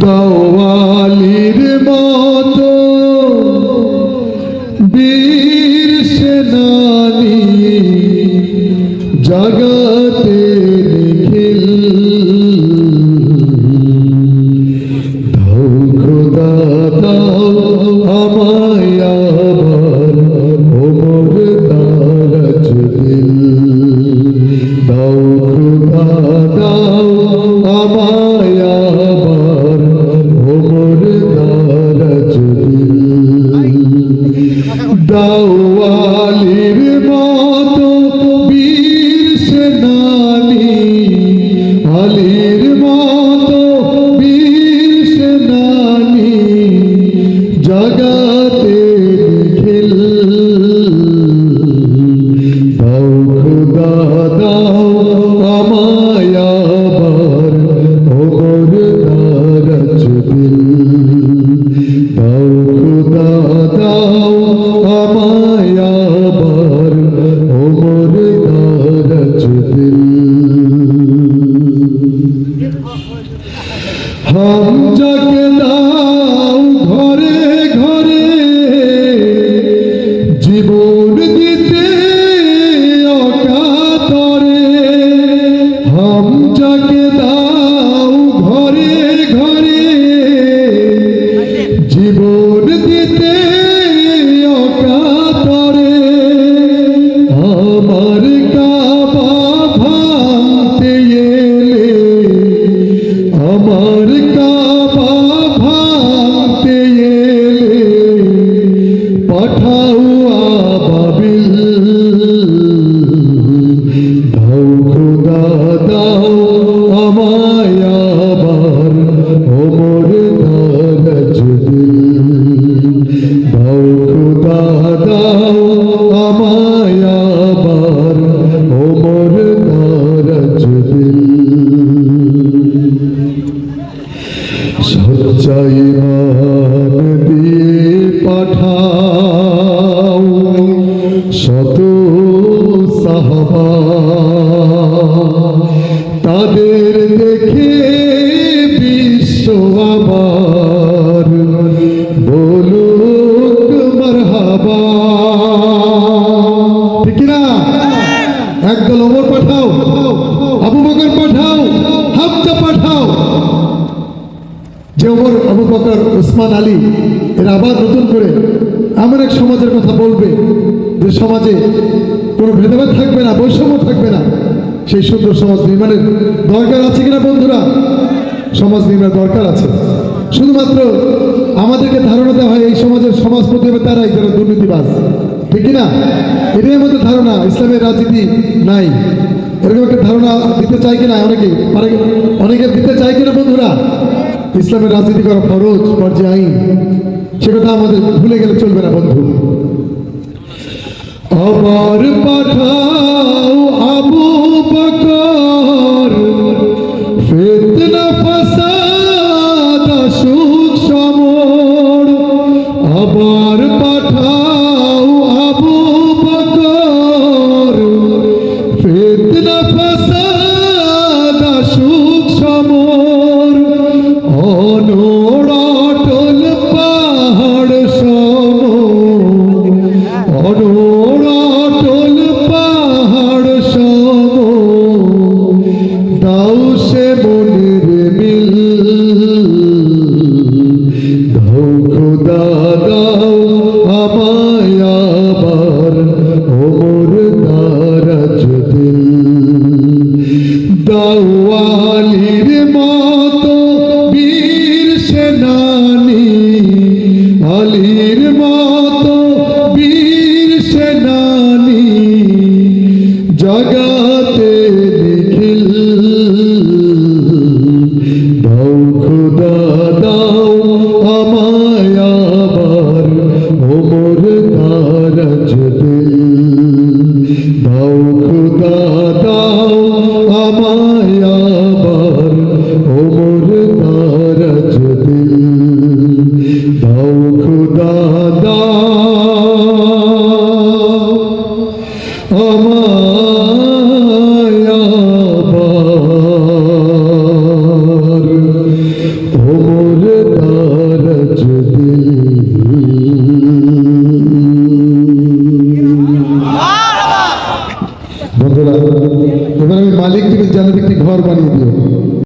দাওয়ালির মতো বীর সেনানি জগতে নিখিল পাঠাও তাদের দেখে বিশ্ব আবার বলুক ঠিক না একদল ওমর পাঠাও, আবু বকর পাঠাও, হামজা পাঠাও। যে ওমর, আবু বকর ওসমান আলী, এরা আবার নতুন করে এমন এক সমাজের কথা বলবে যে সমাজে কোনো ভেদাভেদ থাকবে না, বৈষম্য থাকবে না। সেই সুন্দর সমাজ নির্মাণের দরকার আছে কিনা বন্ধুরা? সমাজ নির্মাণ দরকার আছে। শুধুমাত্র আমাদেরকে ধারণা দেওয়া হয় এই সমাজের সমাজপতি হবে তারাই যারা দুর্নীতিবাজ। ঠিক না? এটাই আমাদের ধারণা ইসলামের রাজনীতি নাই। এরকম একটা ধারণা দিতে চাই কিনা অনেকে? অনেকে দিতে চাই কিনা বন্ধুরা? ইসলামের রাজনীতি করা ফরজ পর্যায়ে আইন। সে কথা আমাদের ভুলে গেলে চলবে না বন্ধু। আবার পাঠাও আবু বকর। জগতে নিখিল। ঘর বানিয়ে দিও।